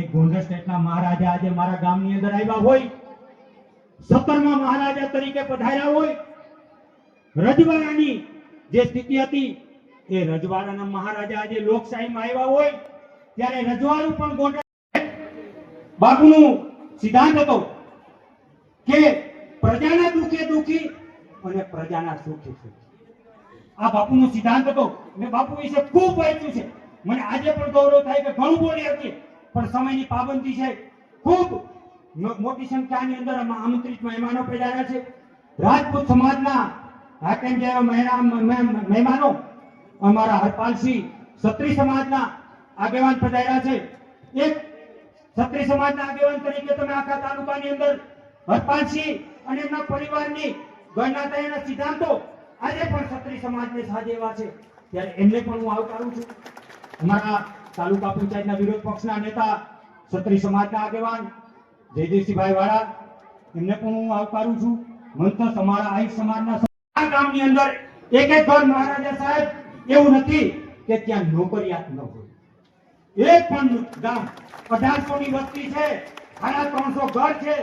એક ગોંડલ સ્ટેટના મહારાજા આજે મારા ગામની અંદર આવ્યા હોય. સત્તરમાં મહારાજા તરીકે પધાર્યા હોય. રજવાડાની જે સ્થિતિ હતી, એ રજવાડાના મહારાજા આજે લોકશાહીમાં આવ્યા હોય. ત્યારે રજવાડું પણ ગોંડલ બાપુનું સિદ્ધાંત હતો કે પ્રજાના દુઃખે દુઃખી અને પ્રજાના સુખે સુખી. આ બાપુનો સિદ્ધાંત હતો. મેં બાપુ વિશે ખૂબ વાંચ્યું છે. મને આજે પણ ગૌરવ થાય કે ઘણું બોલી શકીએ પણ સમયની પાબંદી છે. ખૂબ મોટી સંખ્યાની અંદર આમાં આમંત્રિત મહેમાનો પધાર્યા છે. રાજપૂત સમાજના હાકેમ જેવા મહેમાનો અમારા હરપાલસિંહ ક્ષત્રિય સમાજના આગેવાન પધાર્યા છે. એક ક્ષત્રિય સમાજના આગેવાન તરીકે તમે આખા તાલુકાની અંદર હરપાલસિંહ અને એમના પરિવારની ગણના થયેલા સિદ્ધાંતો આજે પણ ક્ષત્રિય સમાજને સાજે એવા છે. ત્યારે એમને પણ હું આવકારું છું. અમારા તાલુકા પંચાયતના વિરોધ પક્ષના નેતા ક્ષત્રિય સમાજના આગેવાન જયદેવસિંહભાઈ વાળા, એમને પણ હું આવકારું છું. મંત્ર અમારા આહિર સમાજના ગામની અંદર એક એક ઘર મહારાજા સાહેબ, એવું નથી કે ત્યાં નોકરિયાત ન હોય. એક પણ ગામ અઢારસો ની વસ્તી છે, સાડા ત્રણસો ઘર છે,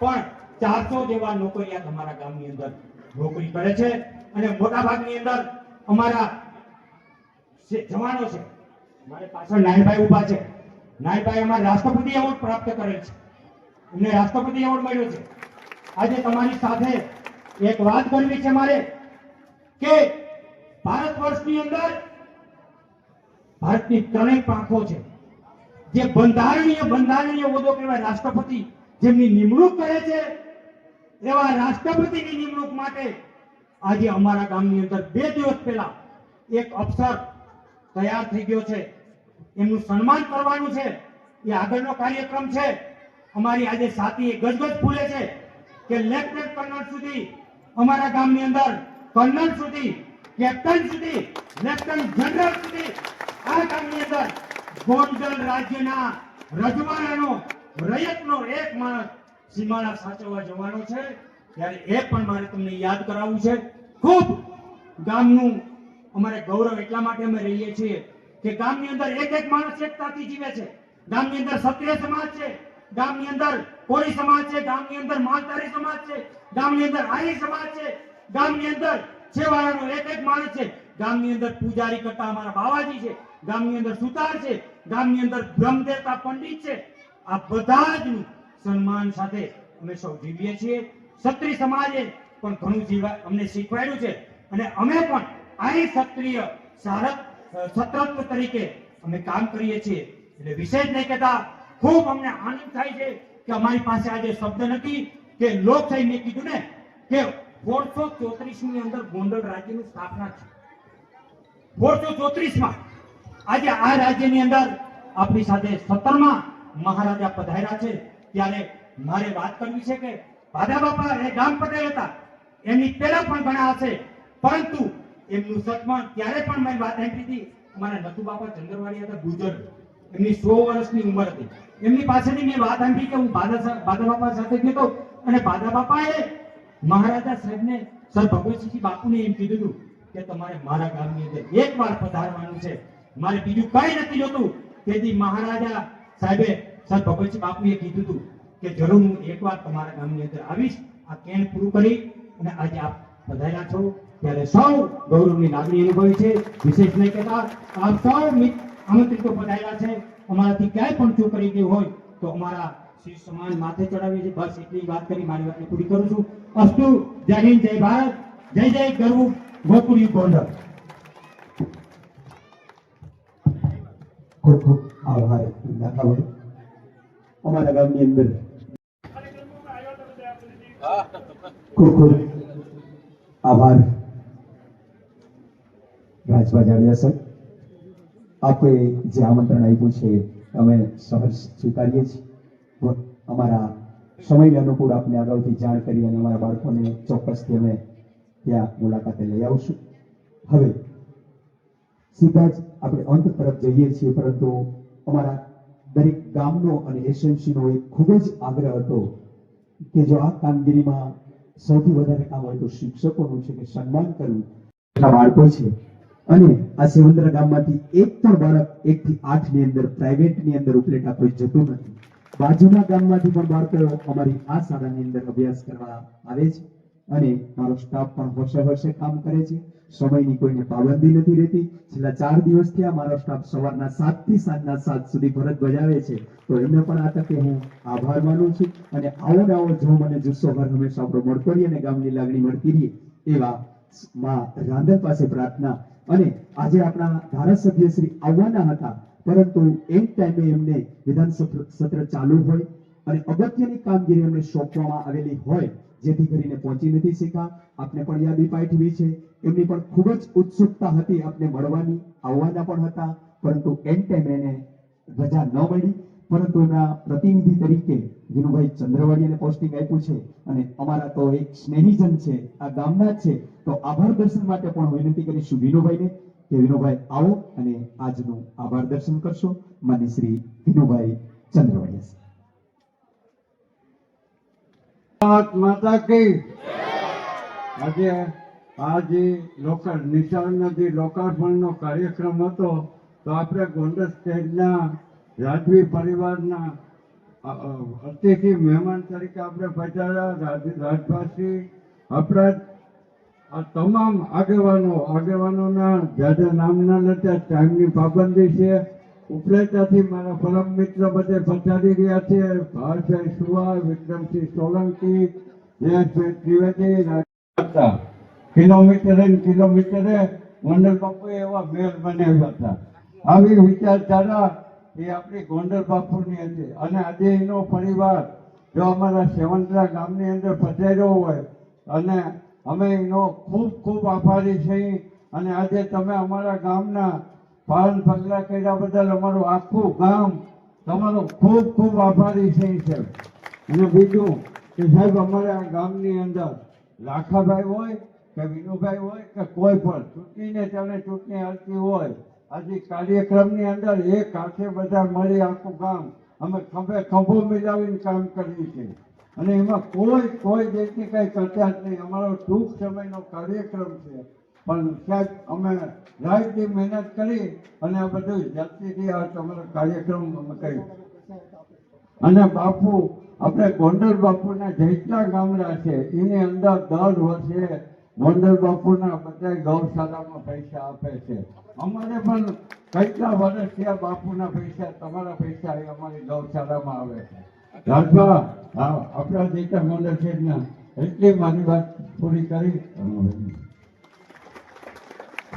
પણ ચારસો જેવા નોકરિયાત અમારા ગામની અંદર નોકરી કરે છે. અને મોટા ભાગની અંદર અમારા જવાનો છે મારે પાછળ નાયભાઈ ઊભા છે. નાયભાઈ અમારે રાષ્ટ્રપતિ એવોર્ડ પ્રાપ્ત કરેલ છે. એમને રાષ્ટ્રપતિ એવોર્ડ મળ્યો છે. આજે તમારી સાથે એક વાત કરવી છે મારે, કે ભારત વર્ષની અંદર ભારતની ત્રણેય પાંખો છે. જે બંધારણીય બંધારણીય હોદ્દો કહેવાય રાષ્ટ્રપતિ, જેમની નિમણૂક કરે છે, એવા રાષ્ટ્રપતિની નિમણૂક માટે આજે અમારા ગામની અંદર બે દિવસ પહેલા એક અફસર તૈયાર થઈ ગયો છે. એમનું સન્માન કરવાનું છે. એ આગળનો કાર્યક્રમ છે. અમારી આજે સાથી ગજગજ ફૂલે છે કે લેફ્ટનન્ટ કર્નલ સુધી, અમારા ગામની અંદર કર્નલ સુધી, કેપ્ટન સુધી, લેફ્ટનન્ટ જનરલ સુધી, આ ગામની અંદર ગોંડલ રાજ્યના રજવાડાનો, રયતનો એક માણસ સીમાડા સાચવવા જવાનો છે. ત્યારે એ પણ મારે તમને યાદ કરાવવું છે. ખૂબ ગામનું અમારે ગૌરવ એટલા માટે અમે રહીએ છીએ કે ગામની અંદર એક એક માણસ એકતાથી જીવે છે. ગામની અંદર ક્ષત્રિય સમાજ છે. ગામની અંદર કોળી સમાજ છે. ગામની અંદર માલધારી સમાજ છે. ગામની અંદર આહી સમાજ છે. ગામની અંદર છેવાડાનો એક એક માણસ છે. ગામની અંદર પૂજારી કરતા અમારા બાવાજી છે. ગામની અંદર સુતાર છે. ગામની અંદર બ્રહ્મદેવતા પંડિત છે. આ બધા જ સન્માન સાથે અમે સૌ જીવીએ છીએ. ક્ષત્રિય સમાજે પણ ઘણું જીવા અમને શીખવાડ્યું છે. અને અમે પણ આ ક્ષત્રિય સારક સત્રત્વ તરીકે અમે કામ કરીએ છીએ. એટલે વિશેષ નહીં કહેતા, ખૂબ અમને આનંદ થાય છે કે અમારી પાસે આજે શબ્દ નથી કે લોકશાહી મેં કીધું ને કે ફોરસો ચોત્રીસની અંદર ગોંડલ રાજ્યની સ્થાપના છે. ફોરસો ચોત્રીસમાં આજે આ રાજ્યની અંદર આપણી સાથે સત્તરમાં મહારાજા પધાર્યા છે. ત્યારે મારે વાત કરવી છે કે ભાદા બાપા એ ગામ પટેલ હતા. એની પહેલા પણ ઘણા હશે પરંતુ એમનું સન્માન ત્યારે પણ મેં વાત આપી હતી, અમારા નતુ બાપા ચંદ્રવાડી હતા, ગુજર. એમની સો વર્ષની ઉંમર હતી. એમની પાસેથી મેં વાત આપી કે હું બાદા બાપા સાથે ગયો અને બાદા બાપાએ મહારાજા સાહેબને, સર ભગવતસિંહજી બાપુને એમ કીધું હતું કે તમારે મારા ગામની અંદર એકવાર પધારવાનું છે. મારે બીજું કઈ નથી જોતું. તેથી મહારાજા સાહેબે સર ભગવતસિંહ બાપુએ કીધું હતું કે જરૂર હું એકવાર તમારા ગામની અંદર આવીશ, આ કેન પૂરું કરી અને આજે આપ પધાર્યા છો? ત્યારે સૌ ગૌરવની લાગણી અનુભવી છે. વિશેષ નહીં કહેતા આપ સૌ આમંત્રિતો પધાર્યા છે. અમારાથી ક્યાંય પણ ચૂક કરી ગયું હોય તો અમારા શ્રી સમાન માથે ચડાવીએ છીએ. બસ એટલી વાત કરી મારી વાતને પૂરી કરું છું. અસ્તુ જય હિન્દ જય ભારત. જય જય ગરવું ગોકુળિયું ગોંડલ. ખૂબ ખૂબ આભાર. નાથાભાઈ અમારા ગામની અંદર. ખૂબ ખૂબ. આભાર. રાજભા જાડેજા સર. આપે જે આમંત્રણ આપ્યું છે, અમે સહજ સ્વીકારીએ છીએ. અમારા સમયને અનુકૂળ આપને અગાઉથી જાણ કરી અને અમારા બાળકોને ચોક્કસથી અમે ત્યાં મુલાકાતે લઈ આવશું. હવે, સીધા જ આપણે અંત તરફ જઈએ છીએ, પરંતુ અમારા દરેક ગામનો અને એસએમસીનો એક ખૂબ જ આગ્રહ હતો કે જો આ કામગીરીમાં સૌથી વધારે કામ હોય તો શિક્ષકોનું છે કે સન્માન કરવું. એટલા બાળકો છે. અને આ સેવંદ્રા ગામમાંથી એક પણ બાળક એક થી આઠની અંદર પ્રાઇવેટની અંદર ઉપલેટા કોઈ જતું નથી. બાજુના ગામમાંથી પણ બાળકો અમારી આ શાળાની અંદર અભ્યાસ કરવા આવે છે. અને મારો સ્ટાફ પણ હોશે હોશે કામ કરે છે. સમયની કોઈને પાબંદી નથી રહેતી. છેલ્લા ચાર દિવસથી આ મારો સ્ટાફ સવારના સાતથી સાંજના સાત સુધી ફરજ બજાવે છે. તો એમને પણ આ તકે હું આભાર માનું છું. અને આવો ને આવો જો મને જુસ્સો ભર હંમેશા આપણો મળતો રહીએ અને ગામની લાગણી મળતી રહીએ, એવા માં રાંધર પાસે પ્રાર્થના. અને આજે આપણા ધારાસભ્ય શ્રી આવવાના હતા, પરંતુ એક ટાઈમે એમને વિધાન સત્ર ચાલુ હોય અને અગત્યની કામગીરી એમને સોંપવામાં આવેલી હોય જેથી કરીને પહોંચી નથી શક્યા. આપને પણ યાદી પાઠવી છે. એમની પણ ખૂબ જ ઉત્સુકતા હતી આપને મળવાની, આવવાના પણ હતા. પરંતુ એન ટાઈમ એને રજા ન મળી. પરંતુ એમના પ્રતિનિધિ તરીકે વિનુભાઈ ચંદ્રવાડીને પોસ્ટિંગ આપ્યું છે. અને અમારા તો એક સ્નેહીજન છે, આ ગામના છે. તો આભાર દર્શન માટે પણ વિનંતી કરીશું વિનુભાઈને કે વિનુભાઈ આવો અને આજનું આભાર દર્શન કરશો. માન્ય શ્રી વિનુભાઈ ચંદ્રવાડિયા ભારત માતા કી આજે આ જે લોકા નિશાળ નદી લોકાર્પણનો કાર્યક્રમ હતો, તો આપણે ગોંડલ સ્ટેટના રાજવી પરિવારના અતિથિ મહેમાન તરીકે આપણે પધાર્યા રાજ- રાજભાષી આપણા આ તમામ આગેવાનો, આગેવાનોના જ્યાં નામના નથી ટાઈમની પાબંદી છે. ઉપલેટાથી મારા પરમ મિત્ર બધે પધારી રહ્યા છે. ભારતભાઈ સુવા વિક્રમસિંહ સોલંકી જયેશભાઈ ત્રિવેદી કિલોમીટરે કિલોમીટરે ગોંડલ બાપુ એવા મેલ બનાવ્યા હતા. આવી વિચારધારા એ આપણી ગોંડલ બાપુની હતી. અને આજે એનો પરિવાર જો અમારા સેવંતરા ગામની અંદર પધાર્યો હોય, અને અમે એનો ખૂબ ખૂબ આભારી છીએ. અને આજે તમે અમારા ગામના પાલન પગલાં કર્યા બદલ અમારું આખું ગામ તમારો ખૂબ ખૂબ આભારી છે, સાહેબ. અને બીજું કે સાહેબ, અમારે આ ગામની અંદર લાખાભાઈ હોય કે વિનુભાઈ હોય કે કોઈ પણ, ચૂંટણીને ચાલે ચૂંટણી હાલતી હોય, આજે કાર્યક્રમની અંદર એક હાથે બધા મળી આખું ગામ અમે ખભે ખભો મિલાવીને કામ કરીએ છીએ. અને એમાં કોઈ કોઈ દેશની કંઈ કરતા જ નહીં. અમારો ટૂંક સમયનો કાર્યક્રમ છે. પણ સાહેબ, અમે રાતથી મહેનત કરી અને આ બધું જાતિથી આ તમારો કાર્યક્રમ અમે કર્યો. અને બાપુ, આપણે ગોંડલ બાપુના જેટલા ગામડા છે, એની અંદર દર વર્ષે ગોંડલ બાપુના બધા ગૌશાળામાં પૈસા આપે છે. અમારે પણ કેટલા વર્ષ થયા બાપુના પૈસા, તમારા પૈસા એ અમારી ગૌશાળામાં આવે છે. રાજભા, હા, આપણા જેટલા ગોંડલ છે એટલી મારી વાત પૂરી કરી.